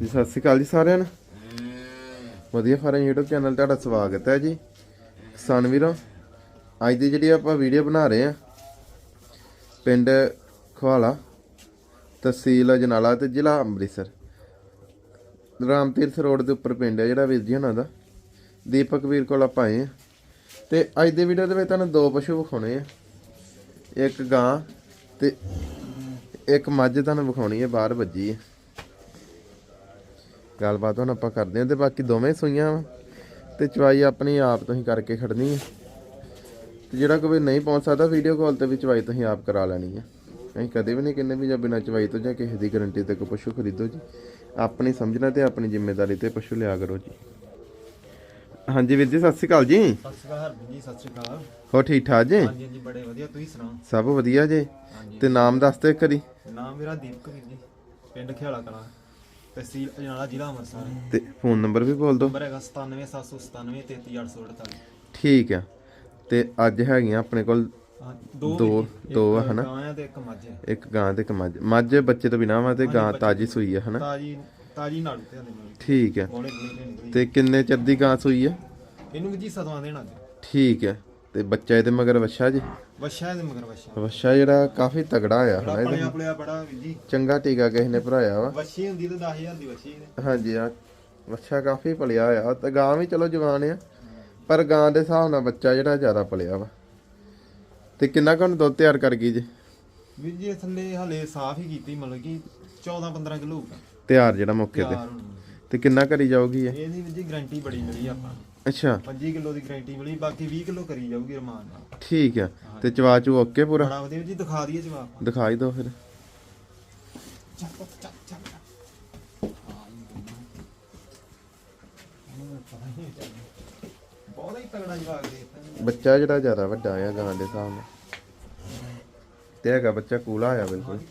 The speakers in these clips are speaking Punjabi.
ਜੀ ਸਤਿ ਸ਼੍ਰੀ ਅਕਾਲ ਜੀ ਸਾਰਿਆਂ ਨੂੰ। ਵਧੀਆ ਫਾਰਮ YouTube ਚੈਨਲ ਤੁਹਾਡਾ ਸਵਾਗਤ ਹੈ ਜੀ। ਕਿਸਾਨ ਵੀਰੋ ਅੱਜ ਦੀ ਜਿਹੜੀ ਆਪਾਂ ਵੀਡੀਓ ਬਣਾ ਰਹੇ ਆ ਪਿੰਡ ਖਵਾਲਾ ਤਹਿਸੀਲ ਅਜਨਾਲਾ ਤੇ ਜ਼ਿਲ੍ਹਾ ਅੰਮ੍ਰਿਤਸਰ। ਰਾਮ ਤੀਰਥ ਰੋਡ ਦੇ ਉੱਪਰ ਪਿੰਡ ਹੈ ਜਿਹੜਾ ਵੀਰ ਜੀ ਉਹਨਾਂ ਦਾ। ਦੀਪਕ ਵੀਰ ਕੋਲ ਆਪਾਂ ਆਏ ਆ ਤੇ ਅੱਜ ਦੀ ਵੀਡੀਓ ਦੇ ਵਿੱਚ ਤੁਹਾਨੂੰ ਦੋ ਪਸ਼ੂ ਵਿਖਾਉਣੇ ਆ। ਇੱਕ ਗਾਂ ਤੇ ਇੱਕ ਮੱਝ ਤੁਹਾਨੂੰ ਵਿਖਾਉਣੀ ਹੈ ਬਾਹਰ ਵੱਜੀ ਹੈ। ਗੱਲਬਾਤ ਹੁਣ ਆਪਾਂ ਕਰਦੇ ਹਾਂ ਤੇ ਬਾਕੀ ਦੋਵੇਂ ਸੂਈਆਂ ਵਾ। ਤੇ ਚਵਾਈ ਆਪਣੀ ਆਪ ਤੁਸੀਂ ਕਰਕੇ ਖੜਨੀ ਹੈ ਤੇ ਜਿਹੜਾ ਕੋਈ ਨਹੀਂ ਪਹੁੰਚ ਸਕਦਾ ਵੀਡੀਓ ਕਾਲ ਤੇ ਵੀ ਚਵਾਈ ਤੁਸੀਂ ਆਪ ਕਰਾ ਲੈਣੀ ਹੈ ਅਸੀਂ ਕਦੇ ਵੀ ਨਹੀਂ ਕਹਿੰਦੇ ਵੀ ਜਾਂ ਬਿਨਾਂ ਚਵਾਈ ਤੋਂ ਜਾਂ ਕਿਸੇ ਦੀ ਗਾਰੰਟੀ ਤੇ ਕੋਈ ਪਸ਼ੂ ਖਰੀਦੋ ਜੀ। ਆਪਣੀ ਸਮਝਣਾ ਤੇ ਆਪਣੀ ਜ਼ਿੰਮੇਵਾਰੀ ਤੇ ਪਸ਼ੂ ਲਿਆ ਕਰੋ ਜੀ। ਹਾਂਜੀ ਵੀਰ ਜੀ ਸਤਿ ਸ਼੍ਰੀ ਅਕਾਲ ਜੀ। ਸਤਿ ਸ਼੍ਰੀ ਅਕਾਲ ਹਰਬੀਰ ਜੀ ਸਤਿ ਸ਼੍ਰੀ ਅਕਾਲ। ਹੋ ਠੀਕ ਠਾਕ ਜੀ? ਹਾਂਜੀ ਹਾਂਜੀ ਬੜੇ ਵਧੀਆ। ਤੁਸੀਂ ਸੁਣਾਓ? ਸਭ ਵਧੀਆ ਜੀ। ਤੇ ਨਾਮ ਦੱਸ ਦਿਓ ਇੱਕ ਵਾਰੀ। ਨਾਮ ਮੇਰਾ ਦੀਪਕ ਵੀਰ ਜੀ ਪਿੰਡ ਖਿਆਲਾ ਕਲਾਂ ਤਹਿਸੀਲ ਅਜਨਾਲਾ ਜ਼ਿਲ੍ਹਾ ਅੰਮ੍ਰਿਤਸਰ। ਤੇ ਫੋਨ ਨੰਬਰ ਵੀ ਬੋਲ ਦਿਓ। ਨੰਬਰ ਹੈਗਾ 9779 33848 ਠੀਕ ਆ। ਤੇ ਅੱਜ ਹੈਗੀਆਂ ਆਪਣੇ ਕੋਲ ਹਾਂ ਦੋ ਦੋ- ਆ ਹਨਾ? ਗਾਂ ਆ ਤੇ ਇੱਕ ਮੱਝ। ਹੈ ਇੱਕ ਗਾਂ ਤੇ ਇੱਕ ਮੱਝ। ਮੱਝ ਬੱਚੇ ਤੋਂ ਬਿਨਾਂ ਵਾ ਤੇ ਗਾਂ ਤਾਜੀ ਸੂਈ ਆ ਹਨਾ? ਤਾਜੀ ਤਾਜੀ ਨਾੜੂ ਤੇ ਹਲੇ ਨਾਲ ਠੀਕ ਆ। ਬੋਲੇ ਬੋਲੇ ਨਿਕਲੀ ਤੇ ਕਿੰਨੇ ਚਿਰ ਦੀ ਗਾਂ ਸੂਈ ਆ? ਇਹਨੂੰ ਵੀ ਜੀ ਸਦਵਾ ਦੇਣਾ ਠੀਕ ਆ। ਤੇ ਬੱਚਾ ਇਹਦੇ ਮਗਰ ਵੱਛਾ ਜੀ? ਵਛਾ ਦੇ ਮਗਰ ਵਛਾ। ਵੱਛਾ ਜਿਹੜਾ ਕਾਫੀ ਤਗੜਾ ਆ ਹਨਾ ਇਹਦੇ ਪਲਿਆ ਪਲਿਆ ਬੜਾ ਵੀਰ ਜੀ। ਚੰਗਾ ਟੀਕਾ ਕਿਸੇ ਨੇ ਭਰਾਇਆ ਵਾ। ਵਛੀ ਹੁੰਦੀ ਤਾਂ 10000 ਦੀ ਵਛੀ ਹੈ ਹਾਂਜੀ ਆ ਵੱਛਾ ਕਾਫੀ ਪਲਿਆ ਆ। ਤੇ ਗਾਂ ਵੀ ਚਲੋ ਜਵਾਨ ਆ। ਪਰ ਗਾਂ ਦੇ ਹਿਸਾਬ ਨਾਲ ਬੱਚਾ ਜਿਹੜਾ ਜ਼ਿਆਦਾ ਪਲਿਆ ਵਾ। ਤੇ ਕਿੰਨਾ ਕੁ ਹੁਣ ਦੁੱਧ ਤਿਆਰ ਕਰ ਗਈ ਜੀ? ਵੀਰ ਜੀ ਇਹ ਥੱਲੇ ਹਲੇ ਸਾਫ਼ ਹੀ ਕੀਤੀ ਮਤਲਬ ਕਿ 14 15 ਕਿਲੋ ਹੋਊਗਾ। ਤਿਆਰ ਜਿਹੜਾ ਮੌਕੇ ਤੇ। ਤਿਆਰ ਹੋਣ। ਨੂੰ। ਤੇ ਕਿੰਨਾ ਕਰੀ ਜਾਊਗੀ ਇਹ? ਇਹਦੀ ਵੀਰ ਜੀ ਗਾਰੰਟੀ ਬੜੀ ਮਿਲੀ ਆਪਾਂ ਨੂੰ। ਅੱਛਾ। 25 ਕਿਲੋ ਦੀ ਗਾਰੰਟੀ ਮਿਲੀ ਬਾਕੀ 20 ਕਿਲੋ ਕਰੀ ਜਾਊਗੀ ਰਮਾਨ ਨਾਲ। ਠੀਕ ਆ ਤੇ ਚਵਾ ਚੂ ਓਕੇ ਪੂਰਾ? ਬੜਾ ਵਧੀਆ ਜੀ ਦਿਖਾ ਦਈਏ ਜਵਾਬ ਦਿਖਾਈ ਦਿਓ ਫਿਰ। ਚੱਲ ਚੱਲ ਚੱਲ। ਬਹੁਤ ਹੀ ਤਗੜਾ ਜਵਾਬ ਦੇ ਦਿੱਤਾ ਬੱਚਾ ਜਿਹੜਾ ਜ਼ਿਆਦਾ ਵੱਡਾ ਆ ਗਾਂ ਦੇ ਹਿਸਾਬ ਨਾਲ। ਤੇ ਹੈਗਾ ਬੱਚਾ ਕੂਲਾ ਆ ਬਿਲਕੁਲ। ਦੇ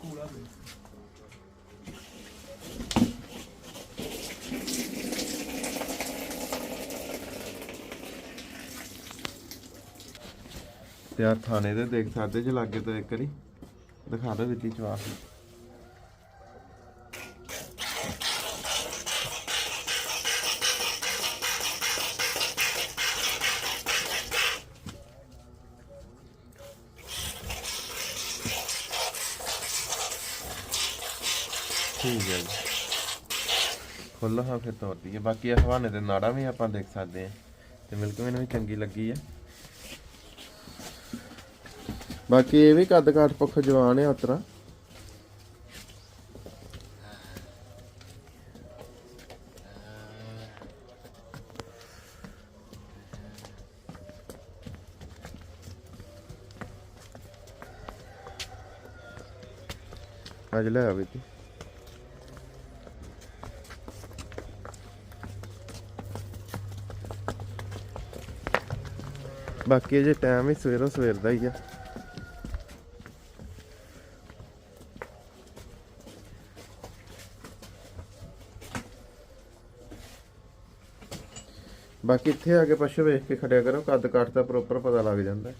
ਤੇ ਆ ਥਾਣੇ ਦੇ ਦੇਖ ਸਕਦੇ ਜੇ ਲਾਗੇ ਤੋਂ ਇੱਕ ਵਾਰੀ। ਦਿਖਾ ਦਿਓ ਵਿੱਤੀ ਚਵਾ ਠੀਕ ਹੈ ਜੀ। ਖੁੱਲ੍ਹਾ ਹਾਂ ਫਿਰ ਤੋਰਦੀ ਹੈ ਬਾਕੀ ਇਹ ਹਵਾਨੇ ਦੇ ਨਾੜਾ ਵੀ ਆਪਾਂ ਦੇਖ ਸਕਦੇ ਹਾਂ। ਤੇ ਮਿਲਕ ਮੈਨੂੰ ਵੀ ਚੰਗੀ ਲੱਗੀ ਹੈ। ਬਾਕੀ ਇਹ ਵੀ ਕੱਦ ਕਾਠ ਪੱਖ ਜਵਾਨ ਹੈ ਉਤਰਾ ਅੱਜ ਲੈ ਆਵੇ ਜੀ ਬਾਕੀ ਜੇ ਟਾਈਮ ਹੀ ਸਵੇਰੋਂ ਸਵੇਰ ਦਾ ਹੀ ਆ। ਬਾਕੀ ਇੱਥੇ ਆ ਕੇ ਪਸ਼ੂ ਵੇਖ ਕੇ ਖੜਿਆ ਕਰੋ ਕੱਦ ਕਾਠ ਦਾ ਪ੍ਰੋਪਰ ਪਤਾ ਲੱਗ ਜਾਂਦਾ।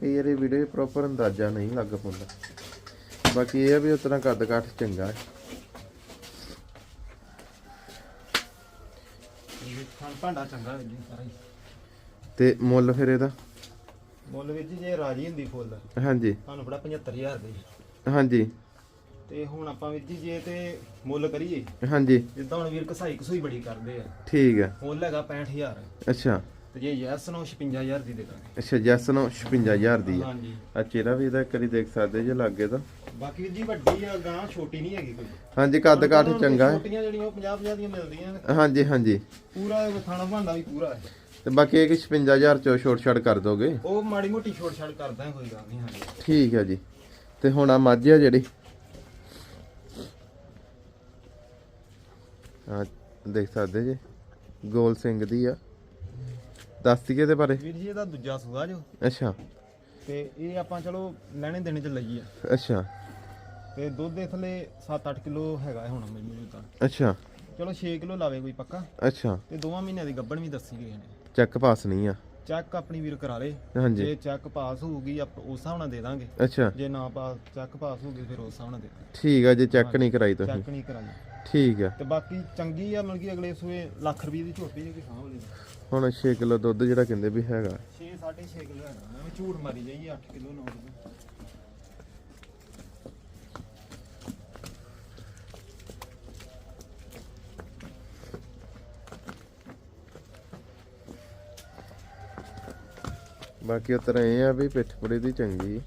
ਕਈ ਵਾਰੀ ਵੀਡੀਓ ਪ੍ਰੋਪਰ ਅੰਦਾਜ਼ਾ ਨਹੀਂ ਲੱਗ ਪਾਉਂਦਾ। ਬਾਕੀ ਇਹ ਆ ਵੀ ਉਤਨਾ ਕੱਦ ਕਾਠ ਚੰਗਾ ਹੈ। ਇਹ ਭਾਂਡਾ ਚੰਗਾ ਵੀਰ ਜੀ ਸਾਰਾ ਹੀ। ਤੇ ਮੁੱਲ ਫਿਰ ਇਹਦਾ? ਮੁੱਲ ਜੀ ਜੇ ਰਾਜੀ ਹੁੰਦੀ ਫੁੱਲ ਹਾਂਜੀ। ਤੁਹਾਨੂੰ ਬੜਾ 75000 ਦੇ। ਹਾਂਜੀ। ਤੇ ਹੁਣ ਆਪਾਂ ਵੀਰ ਜੀ ਜੇ ਤੇ ਮੁੱਲ ਕਰੀਏ ਹਾਂਜੀ। ਜਿੱਦਾਂ ਹੁਣ ਵੀਰ ਕਸਾਈ ਕਸੂਈ ਬੜੀ ਕਰਦੇ ਆ। ਠੀਕ ਹੈ ਮੁੱਲ ਹੈਗਾ 65000 ਅੱਛਾ। ਤੇ ਜੇ ਯੈਸ ਨੂੰ 56000 ਦੀ ਦੇ ਦਾਂਗੇ। ਅੱਛਾ ਜੈਸ ਨੂੰ 56000 ਦੀ ਆ। ਹਾਂਜੀ। ਆ ਚਿਹਰਾ ਵੀ ਇਹਦਾ ਇੱਕ ਵਾਰੀ ਦੇਖ ਸਕਦੇ ਜੇ ਲੱਗੇ ਤਾਂ। ਬਾਕੀ ਵੀਰ ਜੀ ਵੱਡੀ ਆ ਗਾਂ ਛੋਟੀ ਨਹੀਂ ਹੈਗੀ ਕੋਈ। ਹਾਂਜੀ ਕੱਦ ਕਾਠ ਚੰਗਾ ਹੈ। ਛੋਟੀਆਂ ਜਿਹੜੀਆਂ ਉਹ 50 50 ਦੀਆਂ ਮਿਲਦੀਆਂ ਨੇ। ਹਾਂਜੀ ਹਾਂਜੀ। ਪੂਰਾ ਭਾਂਡਾ ਵੀ ਪੂਰਾ ਹੈ। ਤੇ ਬਾਕੀ ਇਹ ਕਿ 56000 ਚੋਂ ਛੋਟ ਛੜ ਕਰ ਦੋਗੇ? ਉਹ ਮਾੜੀ ਮੋਟੀ ਛੋੜ ਛਾੜ ਕਰਦਾ ਹੈ, ਕੋਈ ਗੱਲ ਨਹੀਂ ਹਾਂਜੀ। ਠੀਕ ਹੈ ਜੀ। ਤੇ ਹੁਣ ਆ ਮੱਝ ਆ ਜਿਹੜੀ। ਆ ਦੇਖ ਸਕਦੇ ਜੀ। ਗੋਲ ਸਿੰਘ ਦੀ ਆ। ਦੱਸ ਦਈਏ ਬਾਰੇ। ਵੀਰ ਜੀ ਇਹਦਾ ਦੂਜਾ ਸੂਆ ਜੋ। ਅੱਛਾ। ਤੇ ਇਹ ਆਪਾਂ ਚਲੋ ਲੈਣੇ ਦੇਣੇ ਚ ਲਈ ਆ। ਅੱਛਾ। ਤੇ ਦੁੱਧ ਦੇ ਥੱਲੇ 7-8 ਕਿਲੋ ਹੈਗਾ ਹੁਣ ਮੈਨੂੰ ਤਾਂ। ਅੱਛਾ। ਚਲੋ 6 ਕਿਲੋ ਲਾਵੇ ਕੋਈ ਪੱਕਾ। ਅੱਛਾ। ਤੇ ਦੋਵਾਂ ਮਹੀਨਿਆਂ ਦੀ ਗੱਬਣ ਵੀ ਦੱਸੀ ਗਏ ਨੇ ਚੈੱਕ ਪਾਸ ਨਹੀਂ ਆ। ਚੈੱਕ ਆਪਣੀ ਵੀਰ ਕਰਾ ਲੇ। ਹਾਂਜੀ। ਜੇ ਚੈੱਕ ਪਾਸ ਹੋਊਗੀ ਆਪ ਉਸ ਹਿਸਾਬ ਨਾਲ ਦੇ ਦਾਂਗੇ। ਅੱਛਾ। ਜੇ ਨਾ ਪਾਸ ਚੈੱਕ ਪਾਸ ਹੋਊਗੀ ਫਿਰ ਉਸ ਹਿਸਾਬ ਨਾਲ ਦੇ ਠੀਕ ਆ ਜੇ ਚੈੱਕ ਨਹੀਂ ਕਰਾਈ ਤੁਸੀਂ। ਚੈੱਕ ਨਹੀਂ ਕਰਾਂਗੇ ਠੀਕ ਆ। ਤੇ ਬਾਕੀ ਚੰਗੀ ਆ ਮਤਲਬ ਕਿ ਅਗਲੇ ਸੂਏ ਲੱਖ ਰੁਪਏ ਦੀ ਝੋਟੀ ਹੈ ਕਿ ਸਾਂਭ ਲਈ ਹੁਣ 6 ਕਿਲੋ ਦੁੱਧ ਜਿਹੜਾ ਕਹਿੰਦੇ ਵੀ ਹੈਗਾ। 6 6.5 ਕਿਲੋ ਹੈਗਾ। ਮੈਂ ਝੂਠ ਮਾਰੀ ਜਾਈਏ 8 ਕਿਲੋ 9 ਕਿਲੋ ਬਾਕੀ ਉਤਰ ਇਹ ਆ ਵੀ ਪਿੱਠ ਪੁੜੇ ਦੀ ਚੰਗੀ।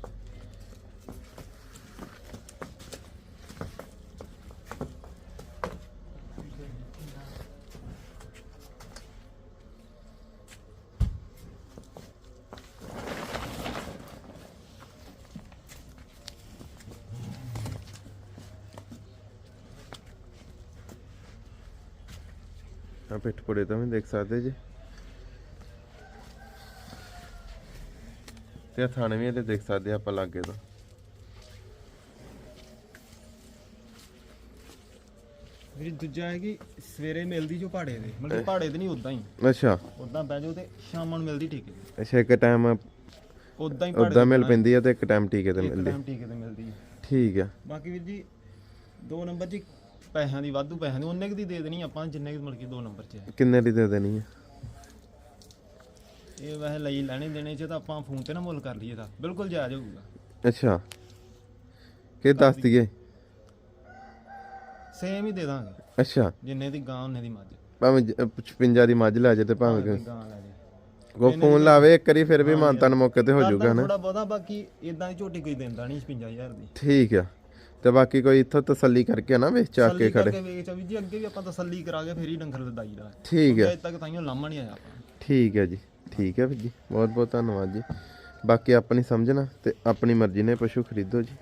ਆ ਪਿੱਠ ਪੁੜੇ ਤਾਂ ਵੀ ਦੇਖ ਸਕਦੇ ਜੀ। ਤੇ ਥਾਣੇ ਵੀ ਇਹਦੇ ਦੇਖ ਸਕਦੇ ਆਪਾਂ ਲਾਗੇ ਤੋਂ। ਮੇਰੀ ਦੂਜਾ ਹੈ ਕਿ ਸਵੇਰੇ ਮਿਲਦੀ ਜੋ ਪਹਾੜੇ ਦੇ। ਮਤਲਬ ਕਿ ਪਹਾੜੇ ਦੇ ਨਹੀਂ ਉਦਾਂ ਹੀ। ਅੱਛਾ। ਉਦਾਂ ਬਹਿ ਜਾਓ ਤੇ ਸ਼ਾਮਾਂ ਨੂੰ ਮਿਲਦੀ ਠੀਕ ਹੈ। ਅੱਛਾ ਇੱਕ ਟਾਈਮ ਉਦਾਂ ਹੀ ਉਦਾਂ ਮਿਲ ਪੈਂਦੀ ਆ ਤੇ ਇੱਕ ਟਾਈਮ ਟੀਕੇ ਤੇ ਮਿਲਦੀ। ਟਾਈਮ ਠੀਕ ਤੇ ਮਿਲਦੀ ਹੈ। ਠੀਕ ਆ। ਬਾਕੀ ਵੀਰ ਜੀ ਦੋ ਨੰਬਰ 'ਚ ਪੈਸਿਆਂ ਦੀ ਵਾਧੂ ਪੈਸਿਆਂ ਦੀ ਉਹਨੇ ਕੁ ਦੀ ਦੇ ਦੇਣੀ ਆਪਾਂ ਜਿੰਨੇ ਕੁ ਮਤਲਬ ਕਿ ਦੋ ਨੰਬਰ 'ਚ ਹੈ ਕਿੰਨੇ ਦੀ ਦੇ ਦੇਣੀ ਆ? ਇਹ ਵੈਸੇ ਲਈ ਲੈਣੇ ਦੇਣੇ 'ਚ ਤਾਂ ਆਪਾਂ ਫੋਨ ਤੇ ਨਾ ਮੁੱਲ ਕਰ ਲਈਏ ਤਾਂ ਬਿਲਕੁਲ ਜਾਇਜ਼ ਹੋਊਗਾ। ਅੱਛਾ। ਕੀ ਦੱਸ ਦਈਏ? ਸੇਮ ਹੀ ਦੇ ਦਾਂਗੇ। ਅੱਛਾ। ਜਿੰਨੇ ਦੀ ਗਾਂ ਉਹਨੇ ਦੀ ਮੱਝ। ਭਾਵੇਂ ਜ- 55 ਦੀ ਮੱਝ ਲੈ ਜੇ ਤੇ ਭਾਵੇਂ ਭਾਵੇਂ ਗਾਂ ਲੈ ਜੇ। ਕੋ ਫੋਨ ਲਾਵੇ ਇੱਕ ਵਾਰੀ ਫਿਰ ਵੀ ਮਾਨਤਨ ਮੌਕੇ ਤੇ ਹੋ ਜਾਊਗਾ ਨਾ ਥੋੜਾ ਬਹੁਤਾ ਬਾਕੀ ਇਦਾਂ ਦੀ ਝੋਟੀ ਕੋਈ ਦਿੰਦਾ ਨਹੀਂ 55000 ਦੀ। ਠੀਕ ਆ। ਤੇ ਬਾਕੀ ਕੋਈ ਇੱਥੋਂ ਤਸੱਲੀ ਕਰਕੇ ਨਾ ਵੇਚ ਚੱਕ ਕੇ ਖੜੇ। ਕਰਕੇ ਵੇਚ ਆ ਵੀ ਜੀ ਅੱਗੇ ਵੀ ਆਪਾਂ ਤਸੱਲੀ ਕਰਾ ਕੇ ਫੇਰ ਹੀ ਡੰਗਰ ਲਦਾਈ ਦਾ। ਠੀਕ ਆ ਅਜੇ ਤੱਕ ਤਾਈਓ ਲਾਮਾ ਨਹੀਂ ਆਇਆ ਆਪਾਂ। ਠੀਕ ਹੈ ਜੀ ਠੀਕ ਹੈ ਵੀਰ ਜੀ। ਬਹੁਤ ਬਹੁਤ ਧੰਨਵਾਦ ਜੀ। ਬਾਕੀ ਆਪਣੀ ਸਮਝਣਾ ਤੇ ਆਪਣੀ ਮਰਜ਼ੀ ਨੇ ਪਸ਼ੂ ਖਰੀਦੋ ਜੀ।